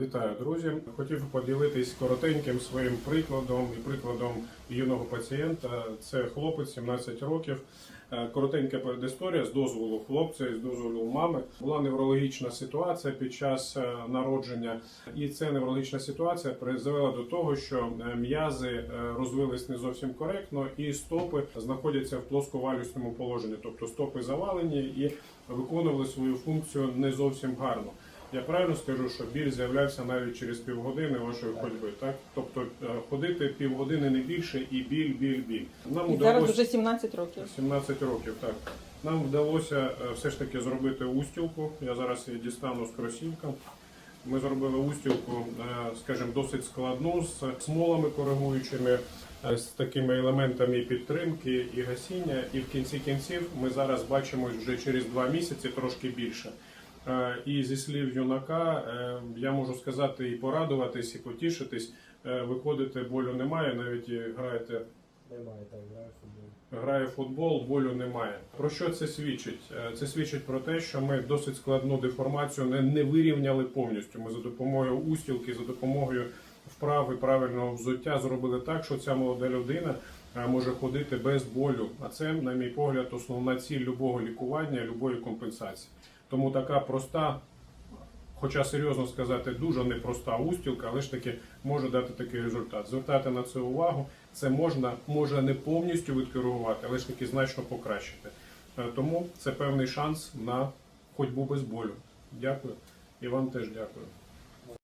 Вітаю, друзі! Хотів поділитись коротеньким своїм прикладом і прикладом юного пацієнта. Це хлопець 17 років. Е, Коротенька передісторія з дозволу хлопця і з дозволу мами. Була неврологічна ситуація під час е, народження, і ця неврологічна ситуація призвела до того, що е, м'язи розвились не зовсім коректно, і стопи знаходяться в плосковалюсному положенні, тобто стопи завалені і виконували свою функцію не зовсім гарно. Я правильно скажу, що біль з'являвся навіть через півгодини вашої ходьби, так? Тобто е, ходити півгодини не більше і біль, біль, біль. Нам І зараз удалося вже 17 років. 17 років, так. Нам вдалося е, все ж таки зробити устілку. Я зараз її дістану з кросівка. Ми зробили устілку, е, скажімо, досить складну з смолами коригуючими, е, з такими елементами підтримки і гасіння. І в кінці кінців ми зараз бачимо вже через два місяці трошки більше. Е, І зі слів юнака е, я можу сказати і порадуватись, і потішитись. Е, Виходити болю немає, навіть граєте Немає так, грає футбол. грає футбол, болю немає. Про що це свідчить? Це свідчить про те, що ми досить складну деформацію не, не вирівняли повністю. Ми за допомогою устілки, за допомогою вправи правильного взуття зробили так, що ця молода людина може ходити без болю. А це, на мій погляд, основна ціль любого лікування, любої компенсації. Тому така проста. Хоча серйозно сказати, дуже непроста устілка, але ж таки може дати такий результат. Звертати на це увагу, це можна, може не повністю відкоригувати, але ж таки значно покращити. Е, Тому це певний шанс на ходьбу без болю. Дякую. І вам теж дякую.